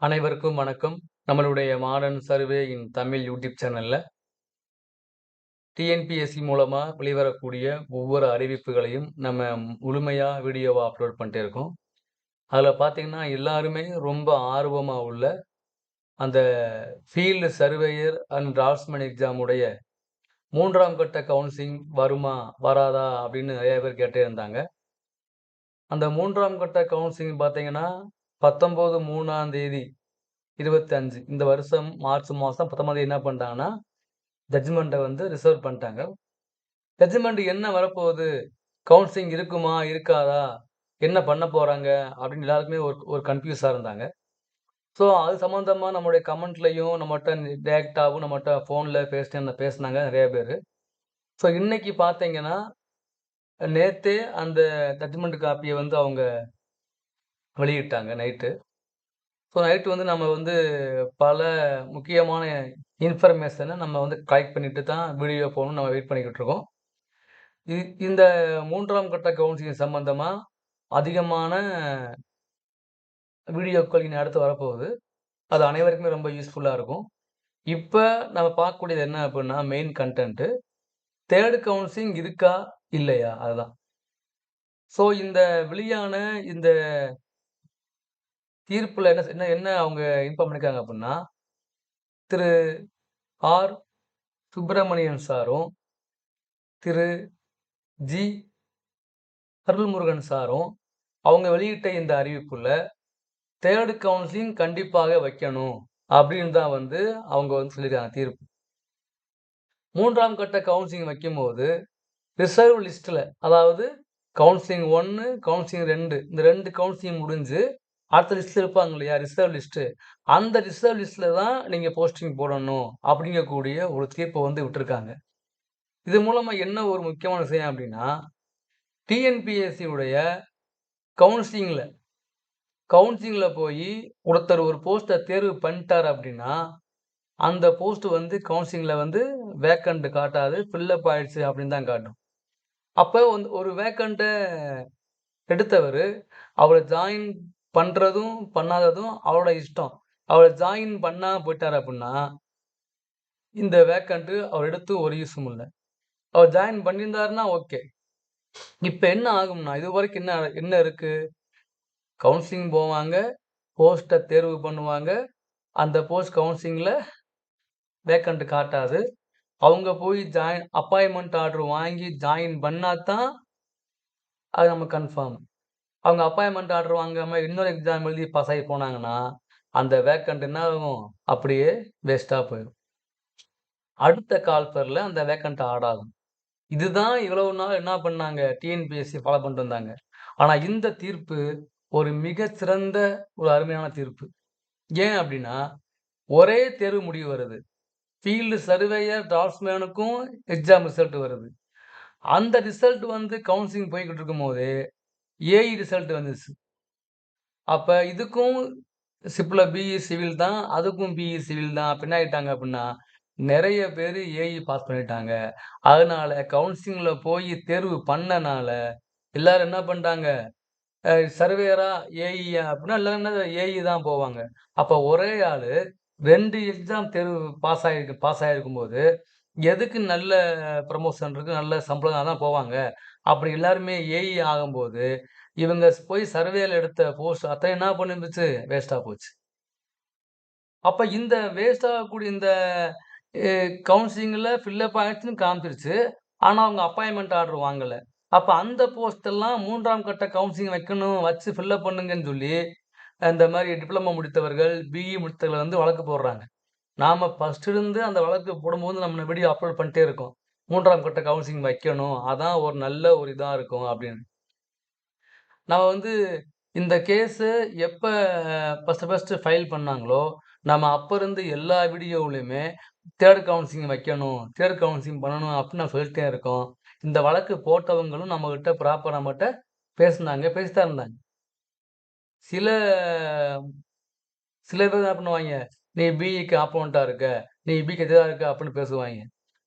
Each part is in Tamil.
அனைவருக்கும் வணக்கம். நம்மளுடைய modern survey in Tamil YouTube சேனலில் டிஎன்பிஎஸ்சி மூலமாக வெளிவரக்கூடிய ஒவ்வொரு அறிவிப்புகளையும் நம்ம முழுமையாக வீடியோவை அப்லோட் பண்ணிட்டே இருக்கோம். அதில் பார்த்திங்கன்னா எல்லாருமே ரொம்ப ஆர்வமாக உள்ள அந்த ஃபீல்டு சர்வேயர் அண்ட் டிராஃப்ட்ஸ்மேன் எக்ஸாமுடைய மூன்றாம் கட்ட கவுன்சிலிங் வருமா? வராதா? அப்படின்னு நிறைய பேர் கேட்டே இருந்தாங்க. அந்த மூன்றாம் கட்ட கவுன்சிலிங் பார்த்தீங்கன்னா, 19/3ஆம் தேதி 25 இந்த வருஷம் மார்ச் மாசம் 19ஆம் தேதி என்ன பண்ணிட்டாங்கன்னா, ஜட்ஜ்மெண்ட்டை வந்து ரிசர்வ் பண்ணிட்டாங்க. ஜட்ஜ்மெண்ட் என்ன வரப்போகுது? கவுன்சிலிங் இருக்குமா? இருக்காதா? என்ன பண்ண போகிறாங்க அப்படின்னு எல்லாருக்குமே ஒரு ஒரு கன்ஃபியூஸாக இருந்தாங்க. ஸோ, அது சம்மந்தமாக நம்முடைய கமெண்ட்லயும் நம்மகிட்ட டைரக்ட்டாவும் நம்மகிட்ட ஃபோனில் பேசிட்டு பேசுனாங்க நிறைய பேர் ஸோ, இன்னைக்கு பார்த்தீங்கன்னா, நேற்றே அந்த ஜட்ஜ்மெண்ட் காப்பியை வந்து அவங்க வெளியிட்டாங்க நைட்டு. ஸோ, நைட்டு வந்து நம்ம வந்து பல முக்கியமான இன்ஃபர்மேஷனை நம்ம வந்து கலெக்ட் பண்ணிட்டு தான் வீடியோ போகணும்னு நம்ம வெயிட் பண்ணிக்கிட்டு இருக்கோம். இ இந்த மூன்றாம் கட்ட கவுன்சிலிங் சம்பந்தமாக அதிகமான வீடியோக்கள் இனி அடுத்து வரப்போகுது. அது அனைவருக்குமே ரொம்ப யூஸ்ஃபுல்லாக இருக்கும். இப்போ நம்ம பார்க்கக்கூடியது என்ன அப்படின்னா, மெயின் கண்டென்ட்டு தேர்டு கவுன்சிலிங் இருக்கா? இல்லையா? அதுதான். ஸோ, இந்த வெளியான இந்த தீர்ப்பில் என்ன என்ன என்ன அவங்க இன்ஃபார்ம் பண்ணியிருக்காங்க அப்படின்னா, திரு ஆர். சுப்பிரமணியன் சாரும், திரு ஜி. அருள்முருகன் சாரும் அவங்க வெளியிட்ட இந்த அறிவிப்புல தேர்டு கவுன்சிலிங் கண்டிப்பாக வைக்கணும். அப்படின்னு தான் வந்து அவங்க வந்து சொல்லியிருக்காங்க தீர்ப்பு. மூன்றாம் கட்ட கவுன்சிலிங் வைக்கும்போது, ரிசர்வ் லிஸ்ட்டில் அதாவது கவுன்சிலிங் ஒன்று கவுன்சிலிங் ரெண்டு இந்த ரெண்டு கவுன்சிலிங் முடிஞ்சு அடுத்த லிஸ்ட்டில் இருப்பாங்க இல்லையா? ரிசர்வ் லிஸ்ட்டு அந்த ரிசர்வ் லிஸ்ட்டில் தான் நீங்கள் போஸ்டிங் போடணும். அப்படிங்கக்கூடிய ஒரு தீர்ப்பை வந்து விட்டுருக்காங்க. இது மூலமாக என்ன ஒரு முக்கியமான விஷயம் அப்படின்னா, டிஎன்பிஎஸ்சி உடைய கவுன்சிலிங்கில் போய் ஒருத்தர் ஒரு போஸ்ட்டை தேர்வு பண்ணிட்டார் அப்படின்னா, அந்த போஸ்ட் வந்து கவுன்சிலிங்ல வந்து வேக்கன்ட் காட்டாது. ஃபில்லப் ஆயிடுச்சு அப்படின்னு தான் காட்டும். அப்போ வந்து ஒரு வேக்கண்ட்டை எடுத்தவர் அவரை ஜாயின் பண்ணுறதும் பண்ணாததும் அவரோட இஷ்டம். அவரை ஜாயின் பண்ணாம போயிட்டார் அப்படின்னா, இந்த வேக்கண்ட்டு அவர் எடுத்து ஒரு யூஸும் இல்லை அவர் ஜாயின் பண்ணியிருந்தாருன்னா ஓகே. இப்போ என்ன ஆகும்னா, இது வரைக்கும் என்ன என்ன இருக்குது கவுன்சிலிங் போவாங்க, போஸ்ட்டை தேர்வு பண்ணுவாங்க. அந்த போஸ்ட் கவுன்சிலிங்கில் வேக்கண்ட் காட்டாது. அவங்க போய் ஜாயின் அப்பாயின்மெண்ட் ஆர்டர் வாங்கி ஜாயின் பண்ணாதான் அது நம்ம கன்ஃபார்ம். அவங்க அப்பாயின்மெண்ட் ஆர்டர் வாங்காமல் இன்னொரு எக்ஸாம் எழுதி பாஸ் ஆகி போனாங்கன்னா, அந்த வேக்கண்ட் என்ன ஆகும்? அப்படியே வேஸ்ட்டாக போயிடும் அடுத்த கால்பரில் அந்த வேக்கண்ட் ஆடாகும் இதுதான் இவ்வளவு நாள் என்ன பண்ணாங்க? டிஎன்பிஎஸ்சி ஃபாலோ பண்ணிட்டு வந்தாங்க. ஆனால் இந்த தீர்ப்பு ஒரு மிகச்சிறந்த ஒரு அருமையான தீர்ப்பு. ஏன் அப்படின்னா, ஒரே தேர்வு முடிவு வருது. ஃபீல்டு சர்வேயர், டிராஃப்ட்மேனுக்கும் எக்ஸாம் ரிசல்ட் வருது. அந்த ரிசல்ட் வந்து கவுன்சிலிங் போய்க்கிட்டு இருக்கும்போதே, ஏஇ ரிசல்ட் வந்துச்சு. அப்போ இதுக்கும் சிப்பில் பிஇ சிவில் தான். அதுக்கும் பிஇ சிவில் தான். அப்ப என்ன ஆயிட்டாங்க அப்படின்னா, நிறைய பேர் ஏஇ பாஸ் பண்ணிட்டாங்க. அதனால கவுன்சிலிங்கில் போய் தேர்வு பண்ணனால, எல்லாரும் என்ன பண்ணிட்டாங்க? சர்வேயரா? ஏஇ அப்படின்னா எல்லாரும் என்ன ஏஇ தான் போவாங்க. அப்போ ஒரே ஆள் ரெண்டு எக்ஸாம் தேர்வு பாஸ் ஆயிருக்கு பாஸ் ஆயிருக்கும்போது, எதுக்கு நல்ல ப்ரமோஷன்ருக்கு நல்ல சம்பளம் தான் போவாங்க. அப்படி எல்லாருமே ஏஇ ஆகும்போது, இவங்க போய் சர்வேல எடுத்த போஸ்ட் அத்தனை என்ன பண்ணிருந்துச்சு? வேஸ்டாக போச்சு. அப்போ இந்த வேஸ்டாகக்கூடிய இந்த கவுன்சிலிங்கில் ஃபில்லப் ஆகிடுச்சுன்னு காமிச்சிருச்சு. ஆனால் அவங்க அப்பாயின்மெண்ட் ஆர்டர் வாங்கலை அப்போ அந்த போஸ்டெல்லாம் மூன்றாம் கட்ட கவுன்சிலிங் வைக்கணும், வச்சு ஃபில்லப் பண்ணுங்கன்னு சொல்லி, இந்த மாதிரி டிப்ளமோ முடித்தவர்கள், பிஇ முடித்தவர்கள் வந்து வழக்கு போடுறாங்க. நாம் ஃபஸ்ட்டு இருந்து அந்த வழக்கு போடும்போது நம்ம வீடியோ அப்லோட் பண்ணிட்டே இருக்கோம். மூன்றாம் கட்ட கவுன்சிலிங் வைக்கணும். அதான் ஒரு நல்ல ஒரு இதாக இருக்கும் அப்படின்னு. நம்ம வந்து இந்த கேஸு எப்போ ஃபஸ்ட்டு ஃபஸ்ட்டு ஃபைல் பண்ணாங்களோ, நம்ம அப்போ இருந்து எல்லா வீடியோவிலையுமே தேர்ட் கவுன்சிலிங் வைக்கணும், தேர்ட் கவுன்சிலிங் பண்ணணும் அப்படின்னு நான் சொல்லிட்டே இருக்கோம். இந்த வழக்கு போட்டவங்களும் நம்மக்கிட்ட ப்ராப்பரா நம்மட்ட பேசினாங்க பேசித்தான் இருந்தாங்க. சில சில பேர் என்ன பண்ணுவாங்க "நீ பிஇக்கு ஆப்போனண்ட்டாக இருக்க. நீ பிக்கு எதிராக இருக்க" அப்படின்னு பேசுவாய்ங்க.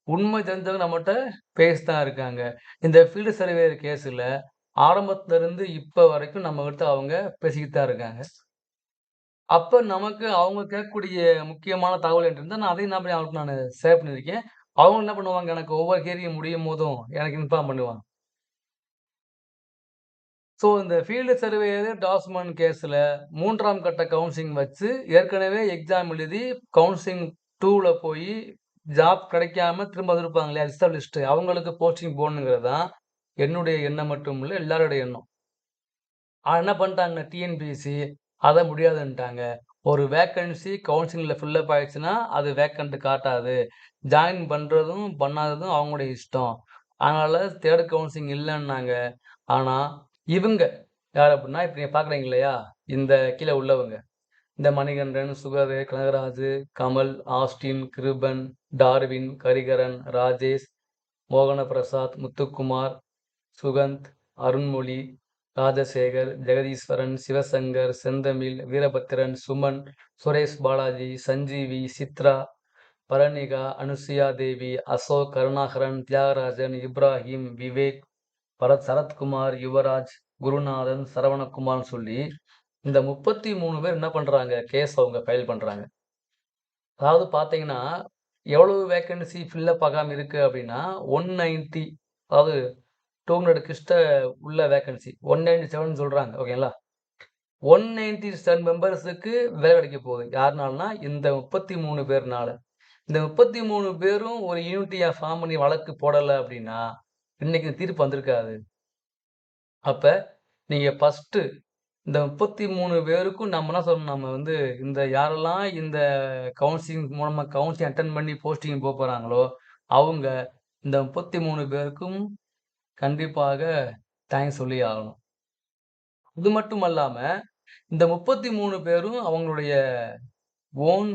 உண்மை தெரிஞ்சவங்க நம்மகிட்ட பேசி தான் இருக்காங்க. இந்த ஃபீல்டு சர்வேயர் கேஸில் ஆரம்பத்துலேருந்து இப்போ வரைக்கும் வரைக்கும் நம்மகிட்ட அவங்க பேசிக்கிட்டு தான் இருக்காங்க. அப்போ நமக்கு அவங்க கேட்கக்கூடிய முக்கியமான தகவல் என்று நான் அதையும் நான் பண்ணி அவங்களுக்கு நான் சேவ் பண்ணியிருக்கேன். அவங்க என்ன பண்ணுவாங்க, எனக்கு ஒவ்வொரு கேரியையும் முடியும் போதும் எனக்கு இன்ஃபார்ம் பண்ணுவாங்க. ஸோ இந்த ஃபீல்டு சர்வேயர் டாஸ்மான் கேஸில் மூன்றாம் கட்ட கவுன்சிலிங் வச்சு, ஏற்கனவே எக்ஸாம் எழுதி கவுன்சிலிங் டூவில் போய் ஜாப் கிடைக்காம திரும்ப வந்திருப்பாங்க இல்லையா? ரிசர்வ் அவங்களுக்கு போஸ்டிங் போகணுங்கிறது தான் என்னுடைய எண்ணம் மட்டும் இல்லை எல்லாருடைய எண்ணம். ஆனால் என்ன பண்ணிட்டாங்க டிஎன்பிஎஸ்சி, அதை முடியாதுன்ட்டாங்க. ஒரு வேக்கன்சி கவுன்சிலிங்கில் ஃபில்லப் ஆயிடுச்சுன்னா, அது வேக்கண்ட் காட்டாது. ஜாயின் பண்ணுறதும் பண்ணாததும் அவங்களுடைய இஷ்டம். அதனால் தேர்ட் கவுன்சிலிங் இல்லைன்னாங்க ஆனால் இவங்க யார் அப்படின்னா இப்போ நீங்கள் பார்க்குறீங்க இல்லையா? இந்த கீழே உள்ளவங்க. இந்த மணிகண்டன், சுகர் கனகராஜு, கமல், ஆஸ்டின், கிருபன், டார்வின், கரிகரன், ராஜேஷ், மோகன பிரசாத் முத்துக்குமார், சுகந்த், அருண்மொழி, ராஜசேகர், ஜெகதீஸ்வரன், சிவசங்கர், செந்தமிழ், வீரபத்திரன், சுமன், சுரேஷ் பாலாஜி, சஞ்சீவி, சித்ரா, பரணிகா, அனுசுயா தேவி, அசோக், கருணாகரன், தியாகராஜன், இப்ராஹிம், விவேக், பரத் சரத்குமார், யுவராஜ், குருநாதன், சரவணகுமார்னு சொல்லி இந்த 33 பேர் என்ன பண்ணுறாங்க கேஸ் அவங்க ஃபைல் பண்ணுறாங்க அதாவது பார்த்தீங்கன்னா, எவ்வளவு வேக்கன்சி ஃபில்லப் ஆகாமல் இருக்குது அப்படின்னா ஒன் நைன்ட்டி அதாவது டூ ஹண்ட்ரட் கிறிஸ்ட உள்ள வேக்கன்சி ஒன் நைன்ட்டி செவன் சொல்கிறாங்க ஓகேங்களா? 197 மெம்பர்ஸுக்கு வேலை கிடைக்க போகுது. யாருனாலனா, இந்த 33 பேர்னால. இந்த 33 பேரும் ஒரு யூனிட்டியாக ஃபார்ம் பண்ணி வழக்கு போடலை அப்படின்னா இன்னைக்கு இந்த தீர்ப்பு வந்திருக்காது. அப்ப நீங்க ஃபஸ்ட்டு இந்த 33 பேருக்கும் நம்ம என்ன சொல்லணும், நம்ம வந்து இந்த யாரெல்லாம் இந்த கவுன்சிலிங் மூலமாக கவுன்சிலிங் அட்டன் பண்ணி போஸ்டிங் போகிறாங்களோ அவங்க இந்த 33 பேருக்கும் கண்டிப்பாக தேங்க்ஸ் சொல்லி ஆகணும். இது மட்டும் அல்லாமல் இந்த 33 பேரும் அவங்களுடைய ஓன்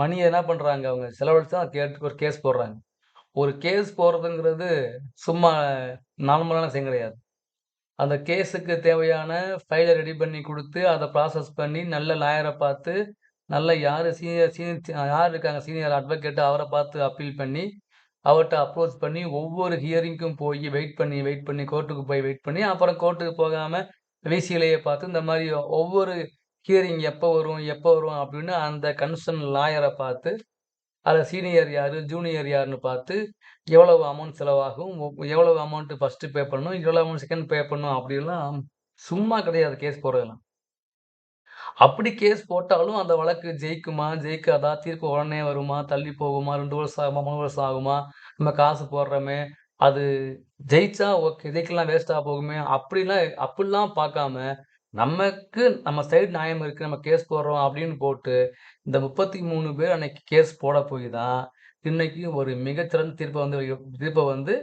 மணியை என்ன பண்ணுறாங்க அவங்க செலவழித்து தான் கேட்டு ஒரு கேஸ் போடுறாங்க. ஒரு கேஸ் போகிறதுங்கிறது சும்மா நார்மலான விஷயம் கிடையாது. அந்த கேஸுக்கு தேவையான ஃபைலை ரெடி பண்ணி கொடுத்து அதை ப்ராசஸ் பண்ணி, நல்ல லாயரை பார்த்து, நல்ல யார் சீனியர் சீனியர் யார் இருக்காங்க சீனியர் அட்வொகேட்டு அவரை பார்த்து அப்பீல் பண்ணி, அவர்கிட்ட அப்ரோச் பண்ணி, ஒவ்வொரு ஹியரிங்க்கும் போய் வெயிட் பண்ணி, வெயிட் பண்ணி, கோர்ட்டுக்கு போய் வெயிட் பண்ணி, அப்புறம் கோர்ட்டுக்கு போகாமல் விசிலயே பார்த்து, இந்த மாதிரி ஒவ்வொரு ஹியரிங் எப்போ வரும், எப்போ வரும் அப்படின்னு அந்த கன்சர்ன் லாயரை பார்த்து, அதில் சீனியர் யார் ஜூனியர் யாருன்னு பார்த்து, எவ்வளவு அமௌண்ட் செலவாகும், எவ்வளவு அமௌண்ட்டு ஃபஸ்ட்டு பே பண்ணணும், எவ்வளோ அமௌண்ட் செகண்ட் பே பண்ணணும் அப்படிலாம் சும்மா கிடையாது கேஸ் போடுறதெல்லாம். அப்படி கேஸ் போட்டாலும் அந்த வழக்கு ஜெயிக்குமா, ஜெயிக்காதா, தீர்ப்பு உடனே வருமா, தள்ளி போகுமா, ரெண்டு வருஷம் ஆகுமா, மூணு வருஷம் ஆகுமா, நம்ம காசு போடுறோமே, அது ஜெயிச்சா ஓகே, ஜெயிக்கலாம் வேஸ்ட்டாக போகுமே, அப்படிலாம் அப்படிலாம் பார்க்காம, நமக்கு நம்ம சைடு நியாயம் இருக்கு, நம்ம கேஸ் போடுறோம் அப்படின்னு போட்டு, இந்த 33 பேர் அன்னைக்கு கேஸ் போட போய் தான், இன்னைக்கு ஒரு மிகச்சிறந்த தீர்ப்பை வந்து தீர்ப்பை வந்து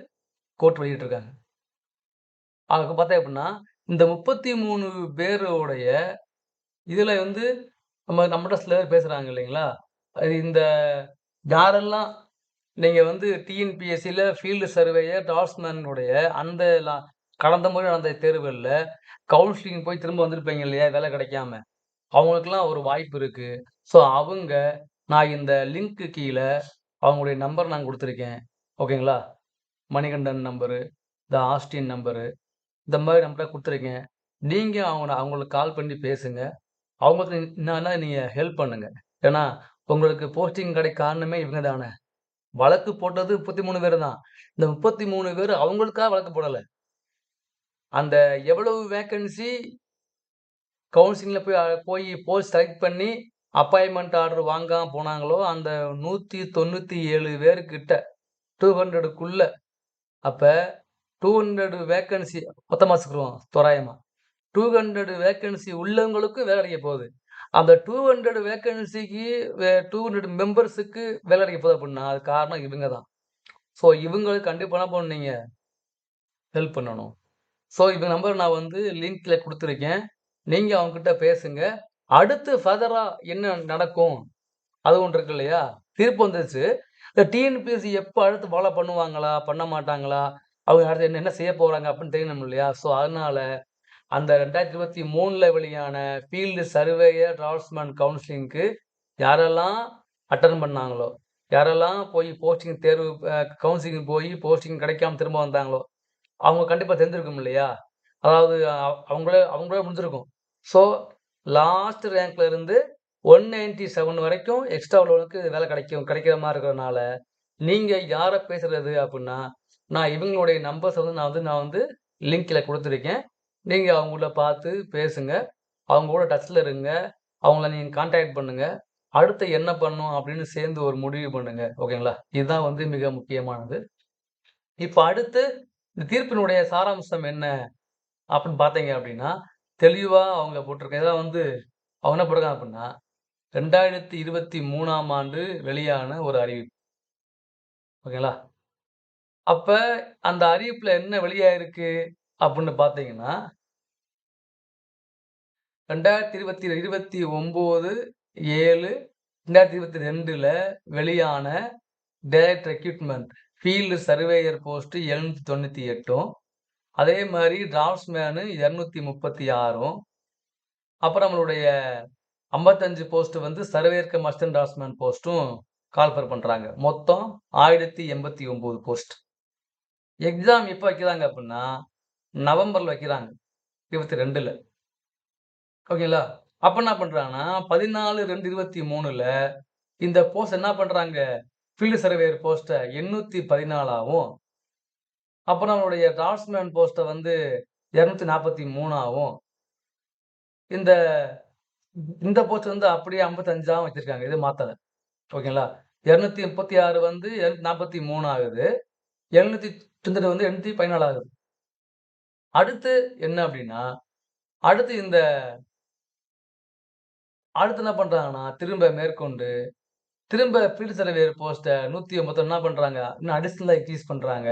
கோர்ட் வெளியிட்டிருக்காங்க. ஆக பார்த்தா எப்படின்னா இந்த 33 பேருடைய இதில் வந்து நம்ம நம்மகிட்ட சில பேர் பேசுகிறாங்க இல்லைங்களா? இந்த யாரெல்லாம் நீங்கள் வந்து டிஎன்பிஎஸ்சியில் ஃபீல்டு சர்வேயர் டாஸ்மேனுடைய அந்த லா கடந்த முறை நடந்த தேர்வுகளில் கவுன்சிலிங் போய் திரும்ப வந்திருப்பீங்க இல்லையா? வேலை கிடைக்காம. அவங்களுக்கெல்லாம் ஒரு வாய்ப்பு இருக்குது ஸோ அவங்க நான் இந்த லிங்க்கு கீழே அவங்களுடைய நம்பர் நான் கொடுத்துருக்கேன் ஓகேங்களா? Manikandan number, the Austin number, இந்த மாதிரி நம்பரை கொடுத்துருக்கேன் நீங்கள் அவங்க அவங்களுக்கு கால் பண்ணி பேசுங்க. அவங்களுக்கு என்னன்னா நீங்கள் ஹெல்ப் பண்ணுங்க. ஏன்னா, உங்களுக்கு போஸ்டிங் கிடைக்க காரணமே இவங்க தானே. வழக்கு போட்டது முப்பத்தி மூணு பேர் தான். இந்த முப்பத்தி மூணு பேர் அவங்களுக்காக வழக்கு போடலை அந்த எவ்வளவு வேக்கன்சி கவுன்சிலிங்கில் போய் போய் போஸ்ட் செலக்ட் பண்ணி அப்பாயின்மெண்ட் ஆர்டர் வாங்காமல் போனாங்களோ, அந்த 197 பேர்கிட்ட 200க்குள்ள அப்ப 200 வேக்கன்சி மொத்தமாக சொல்லுவோம் தோராயமாக டூ ஹண்ட்ரடு வேக்கன்சி உள்ளவங்களுக்கு வேலை கிடைக்க போகுது. அந்த 200 வேக்கன்சிக்கு வே 200 மெம்பர்ஸுக்கு வேலை கிடைக்க போகுது அப்படின்னா அதுக்கு காரணம் இவங்க தான். ஸோ இவங்களுக்கு கண்டிப்பாக என்ன பண்ணணும் ஹெல்ப் பண்ணணும். ஸோ இவங்க நம்பர் நான் வந்து லிங்க்ல கொடுத்துருக்கேன் நீங்கள் அவங்ககிட்ட பேசுங்க. அடுத்து ஃபர்தராக என்ன நடக்கும்? அது ஒன்று இருக்கு இல்லையா? தீர்ப்பு வந்துச்சு இந்த டிஎன்பிஎஸ்சி எப்போ அடுத்து ஃபாலோ பண்ணுவாங்களா? பண்ண மாட்டாங்களா? அவங்க அடுத்து என்ன என்ன செய்ய போகிறாங்க அப்படின்னு தெரியணும் இல்லையா? ஸோ அதனால அந்த 2023ல வெளியான ஃபீல்டு சர்வேயர் டிராவல்ஸ்மேன் கவுன்சிலிங்க்கு யாரெல்லாம் அட்டன் பண்ணாங்களோ, யாரெல்லாம் போய் போஸ்டிங் தேர்வு கவுன்சிலிங் போய் போஸ்டிங் கிடைக்காம திரும்ப வந்தாங்களோ, அவங்க கண்டிப்பாக தெரிஞ்சிருக்கும் இல்லையா? அதாவது அவங்களே அவங்களே முடிஞ்சிருக்கும். ஸோ லாஸ்ட் ரேங்க்ல இருந்து ஒன் நைன்டி செவன் வரைக்கும் எக்ஸ்ட்ரா உள்ளவனுக்கு வேலை கிடைக்கும் கிடைக்கிற மாதிரி இருக்கிறதுனால நீங்கள் யாரை பேசுறது அப்படின்னா நான் இவங்களுடைய நம்பர்ஸ் வந்து நான் வந்து நான் வந்து லிங்கில் கொடுத்துருக்கேன். நீங்கள் அவங்கள பார்த்து பேசுங்க. அவங்க கூட டச்சில் இருங்க. அவங்கள நீங்கள் கான்டாக்ட் பண்ணுங்கள் அடுத்து என்ன பண்ணும் அப்படின்னு சேர்ந்து ஒரு முடிவு பண்ணுங்க. ஓகேங்களா இதுதான் வந்து மிக முக்கியமானது. இப்போ அடுத்து இந்த தீர்ப்பினுடைய சாராம்சம் என்ன அப்படின்னு பார்த்தீங்க அப்படின்னா தெளிவாக அவங்க போட்டிருக்க இதெல்லாம் வந்து அவங்க என்ன போட்டிருக்காங்க அப்படின்னா ரெண்டாயிரத்தி இருபத்தி மூணாம் ஆண்டு வெளியான ஒரு அறிவிப்பு. ஓகேங்களா? அப்போ அந்த அறிவிப்பில் என்ன வெளியாயிருக்கு அப்படின்னு பார்த்தீங்கன்னா ரெண்டாயிரத்தி இருபத்தி இருபத்தி ஒம்பது ஏழு ரெண்டாயிரத்தி இருபத்தி ரெண்டில் வெளியான direct recruitment field surveyor post எழுநூற்றி தொண்ணூற்றி எட்டும் அதே மாதிரி டிராஃப்ட்ஸ்மேனு இரநூத்தி முப்பத்தி ஆறும் அப்புறம் நம்மளுடைய ஐம்பத்தஞ்சு போஸ்ட் வந்து சர்வேயர் மஸ்டன் டிராஃப்ட்ஸ்மேன் போஸ்ட்டும் கால்ஃபர் பண்ணுறாங்க மொத்தம் ஆயிரத்தி எண்பத்தி ஒம்பது போஸ்ட் எக்ஸாம் எப்போ வைக்கிறாங்க அப்படின்னா நவம்பரில் வைக்கிறாங்க. இருபத்தி ரெண்டில். ஓகேங்களா? அப்போ என்ன பண்ணுறாங்கன்னா பதினாலு ரெண்டு இருபத்தி மூணில் இந்த போஸ்ட் என்ன பண்ணுறாங்க ஃபீல்டு சர்வேயர் போஸ்ட்டை எண்ணூற்றி பதினாலாகவும் அப்புறம் நம்மளுடைய டிராஃப்ட்ஸ்மேன் போஸ்ட்டை வந்து இரநூத்தி நாற்பத்தி மூணாவும். இந்த இந்த போஸ்ட் வந்து அப்படியே ஐம்பத்தஞ்சாவும் வச்சிருக்காங்க இது மாற்றலை ஓகேங்களா? இரநூத்தி முப்பத்தி ஆறு வந்து இரநூத்தி நாற்பத்தி மூணு ஆகுது எழுநூத்தி தொண்ணூறு வந்து எண்ணூத்தி பதினாலு ஆகுது அடுத்து என்ன அப்படின்னா அடுத்து இந்த அடுத்து என்ன பண்றாங்கன்னா திரும்ப மேற்கொண்டு திரும்ப ஃபீல்டு சர்வேயர் போஸ்ட்டை நூற்றி ஒன்பத்தி என்ன பண்ணுறாங்க இன்னும் அடிஷ்னலாக இன்க்ரீஸ் பண்ணுறாங்க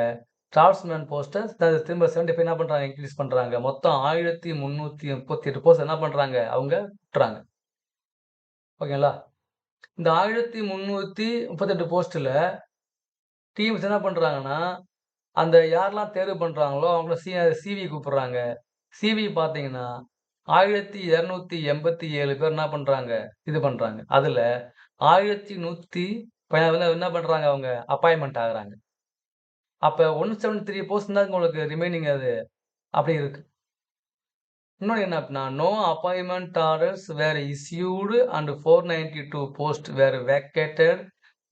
டிராஃப்ட்ஸ்மேன் போஸ்ட்டை திரும்ப செவன்டி ஃபைவ் என்ன பண்ணுறாங்க இன்க்ரீஸ் பண்ணுறாங்க மொத்தம் ஆயிரத்தி முந்நூற்றி முப்பத்தி எட்டு போஸ்ட் என்ன பண்ணுறாங்க அவங்க விட்டுறாங்க. ஓகேங்களா இந்த ஆயிரத்தி முந்நூற்றி முப்பத்தெட்டு போஸ்ட்டில் டீம்ஸ் என்ன பண்ணுறாங்கன்னா அந்த யாரெல்லாம் தேர்வு பண்ணுறாங்களோ அவங்கள சி சிவி கூப்பிடுறாங்க. சிவி பார்த்தீங்கன்னா ஆயிரத்தி இரநூத்தி எண்பத்தி ஏழு பேர் என்ன பண்ணுறாங்க இது பண்ணுறாங்க அதில் ஆயிரத்தி நூற்றி என்ன பண்ணுறாங்க அவங்க? அப்பாயின்மெண்ட் ஆகுறாங்க. அப்போ ஒன் செவன் த்ரீ போஸ்ட் தான் உங்களுக்கு ரிமைனிங் அது. அப்படி இருக்கு. இன்னொன்று என்ன அப்படின்னா no appointment orders were issued and four ninety two post were vacated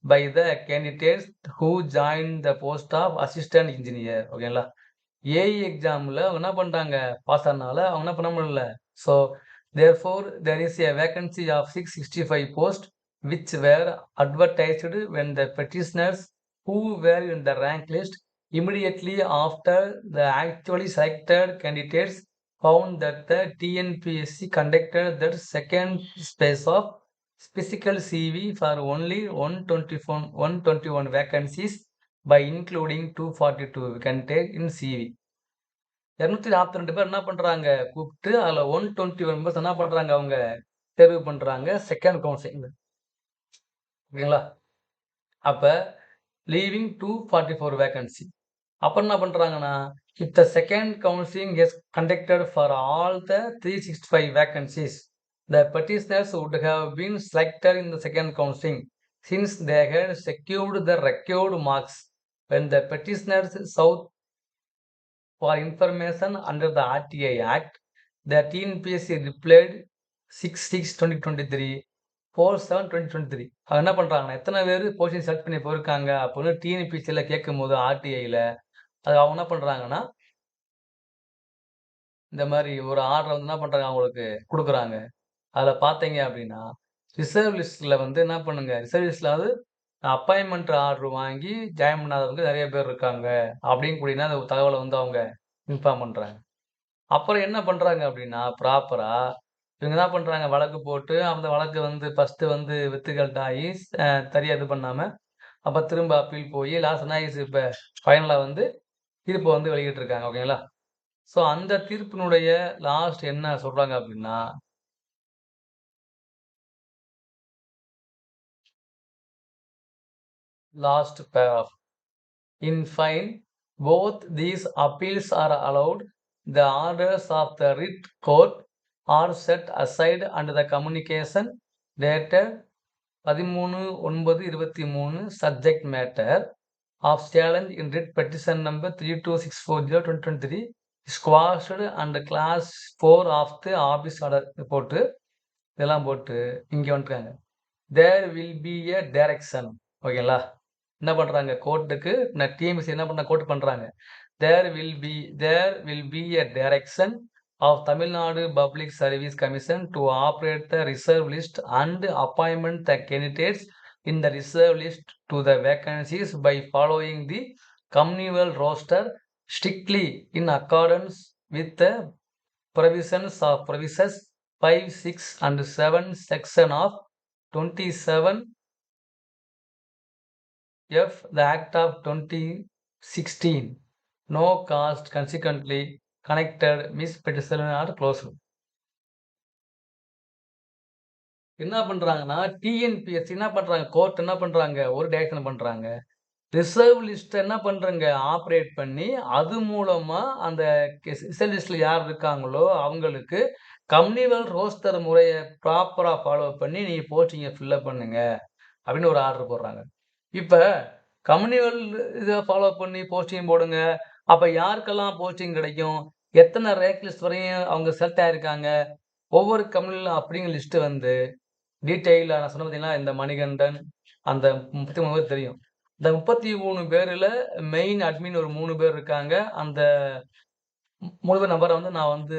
by the candidates who join the post of assistant engineer ஓகேங்களா ஏஇ எக்ஸாமில் அவங்க என்ன பண்ணுறாங்க பாஸ் ஆனால அவங்க என்ன பண்ண முடியல? So therefore there is a vacancy of six sixty five post which were advertised when the petitioners who were in the rank list immediately after the actually selected candidates found that the TNPSC conducted their second space of physical CV for only 121, 121 vacancies by including 242 candidate in CV. இரநூத்தி நாற்பத்தி ரெண்டு பேர் என்ன பண்ணுறாங்க கூப்பிட்டு அதில் ஒன் டுவெண்ட்டி ஒன் மெம்பர்ஸ் என்ன பண்ணுறாங்க அவங்க தேர்வு பண்ணுறாங்க செகண்ட் கவுன்சிலிங் ஓகேங்களா அப்போ leaving two forty four vacancy அப்போ என்ன பண்ணுறாங்கன்னா if the second counselling is conducted for all the three sixty five vacancies the petitioners would have been selected in the second counselling since they had secured the required marks when the petitioners sought for information under the RTI act the TNPSC replied six six twenty twenty three four seven twenty twenty three அது என்ன பண்ணுறாங்கன்னா எத்தனை பேர் போஸ்டிங் செலக்ட் பண்ணி போயிருக்காங்க அப்படின்னு டிஎன்பிசியில் கேட்கும் போது ஆர்டிஐயில் அது அவங்க என்ன பண்ணுறாங்கன்னா இந்த மாதிரி ஒரு ஆர்டர் வந்து என்ன பண்ணுறாங்க அவங்களுக்கு கொடுக்குறாங்க. அதில் பார்த்தீங்க அப்படின்னா ரிசர்வ் லிஸ்ட்டில் வந்து என்ன பண்ணுங்க ரிசர்வ் லிஸ்ட்டில் வந்து அப்பாயின்மெண்ட் ஆர்டர் வாங்கி ஜாயின் பண்ணாதவங்க நிறைய பேர் இருக்காங்க அப்படின்னு கூடினா அந்த தகவலை வந்து அவங்க இன்ஃபார்ம் பண்ணுறாங்க அப்புறம் என்ன பண்ணுறாங்க அப்படின்னா ப்ராப்பராக இவங்க என்ன பண்ணுறாங்க வழக்கு போட்டு அந்த வழக்கு வந்து ஃபர்ஸ்ட் வந்து வித்துகல்ட் ஆகி சரியா இது பண்ணாமல் அப்போ திரும்ப அப்பீல் போய் லாஸ்ட் என்ன ஆகிடுச்சு இப்போ ஃபைனலாக வந்து தீர்ப்பை வந்து வெளியிட்டிருக்காங்க ஓகேங்களா ஸோ அந்த தீர்ப்பினுடைய லாஸ்ட் என்ன சொல்கிறாங்க அப்படின்னா last paragraph in fine both these appeals are allowed the orders of the writ court are set aside and the communication dated பதிமூணு ஒன்பது இருபத்தி மூணு subject matter of challenge in writ petition number three two six four zero twenty twenty three. Quashed and clause four of the office order போட்டு இதெல்லாம் போட்டு இங்கே வந்துட்டாங்க there will be a direction ஓகேங்களா? என்ன பண்ணுறாங்க கோர்ட்டுக்கு நான் டிஎம்சி என்ன பண்ண கோர்ட் பண்ணுறாங்க there will be there will be a direction of Tamil Nadu Public Service Commission to operate the reserve list and appointment the candidates in the reserve list to the vacancies by following the communal roster strictly in accordance with the provisions of provisions 5, 6 and 7 section of 27 F the Act of 2016. No cost consequently connected mispetition are closed. என்ன பண்ணுறாங்கன்னா டிஎன்பிஎஸ்சி என்ன பண்ணுறாங்க கோர்ட் என்ன பண்ணுறாங்க ஒரு டைரக்ஷன் பண்ணுறாங்க ரிசர்வ் லிஸ்ட்டை என்ன பண்ணுறாங்க ஆப்ரேட் பண்ணி அது மூலமாக அந்த ரிசர்வ் லிஸ்ட்டில் யார் இருக்காங்களோ அவங்களுக்கு கம்யூனிவல் ரோஸ்டர் முறையை ப்ராப்பராக ஃபாலோ பண்ணி நீங்கள் போஸ்டிங்கை ஃபில்லப் பண்ணுங்கள் அப்படின்னு ஒரு ஆர்டர் போடுறாங்க. இப்போ கம்யூனிவல் இதை ஃபாலோ பண்ணி போஸ்டிங் போடுங்க. அப்போ யாருக்கெல்லாம் போஸ்டிங் கிடைக்கும்? எத்தனை ரேக் லிஸ்ட் வரையும் அவங்க செலக்ட் ஆயிருக்காங்க? ஒவ்வொரு கம்பெனிலும் அப்படிங்கிற லிஸ்ட்டு வந்து டீட்டெயிலாக நான் சொன்ன பார்த்தீங்கன்னா இந்த மணிகண்டன் அந்த முப்பத்தி மூணு பேர் தெரியும். இந்த முப்பத்தி மூணு பேரில் மெயின் அட்மின் ஒரு மூணு பேர் இருக்காங்க. அந்த மூணு பேர் நம்பரை வந்து நான் வந்து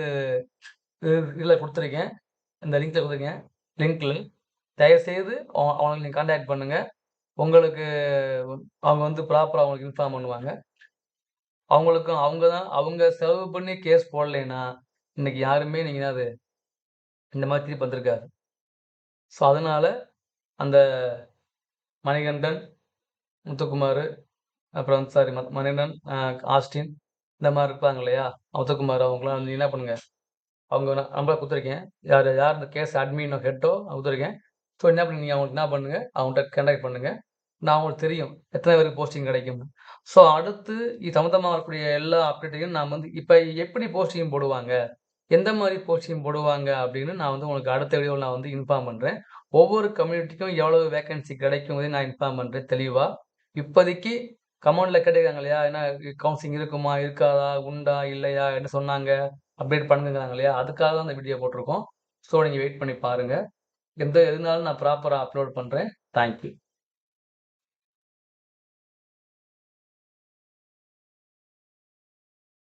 இதில் கொடுத்துருக்கேன். இந்த லிங்க்கில் கொடுத்துருக்கேன். லிங்க்கில் தயவுசெய்து அவ- அவங்களுக்கு நீங்கள் கான்டாக்ட் பண்ணுங்கள் உங்களுக்கு அவங்க வந்து ப்ராப்பராக அவங்களுக்கு இன்ஃபார்ம் பண்ணுவாங்க. அவங்களுக்கும் அவங்க தான் அவங்க செலவு பண்ணி கேஸ் போடலைன்னா இன்னைக்கு யாருமே நீங்கள் அது இந்த மாதிரி திருப்பி வந்திருக்காரு ஸோ அதனால் அந்த மணிகண்டன் முத்துக்குமார் அப்புறம் சாரி மணிகண்டன் ஆஸ்டின் இந்த மாதிரி இருப்பாங்க இல்லையா? முத்துக்குமார் அவங்களாம் நீங்கள் என்ன பண்ணுங்கள் அவங்க நம்பரை கொடுத்துருக்கேன். யார் யார் இந்த கேஸ் அட்மினோ ஹெட்டோ கொடுத்துருக்கேன். ஸோ என்ன பண்ணுங்க? நீங்கள் அவங்களுக்கு என்ன பண்ணுங்கள் அவங்கள்ட்ட கண்டக்ட் பண்ணுங்கள் நான் அவங்களுக்கு தெரியும் எத்தனை பேருக்கு போஸ்டிங் கிடைக்கும் ஸோ அடுத்து இது சம்மந்தமாக வரக்கூடிய எல்லா அப்டேட்டையும் நான் வந்து இப்போ எப்படி போஸ்டிங் போடுவாங்க? எந்த மாதிரி போஸ்டிங் போடுவாங்க? அப்படின்னு நான் வந்து உங்களுக்கு அடுத்த வீடியோவில் நான் வந்து இன்ஃபார்ம் பண்ணுறேன் ஒவ்வொரு கம்யூனிட்டிக்கும் எவ்வளோ வேகன்சி கிடைக்கும் நான் இன்ஃபார்ம் பண்ணுறேன் தெளிவாக இப்போதைக்கு கமெண்டில் கேட்டுக்கிறாங்க இல்லையா? என்ன கவுன்சிலிங் இருக்குமா? இருக்காதா? உண்டா? இல்லையா? என்ன சொன்னாங்க? அப்டேட் பண்ணுங்கிறாங்க இல்லையா? அதுக்காக தான் அந்த வீடியோ போட்டிருக்கோம். ஸோ நீங்கள் வெயிட் பண்ணி பாருங்கள் எந்த எதுனாலும் நான் ப்ராப்பராக அப்லோட் பண்ணுறேன் தேங்க்யூ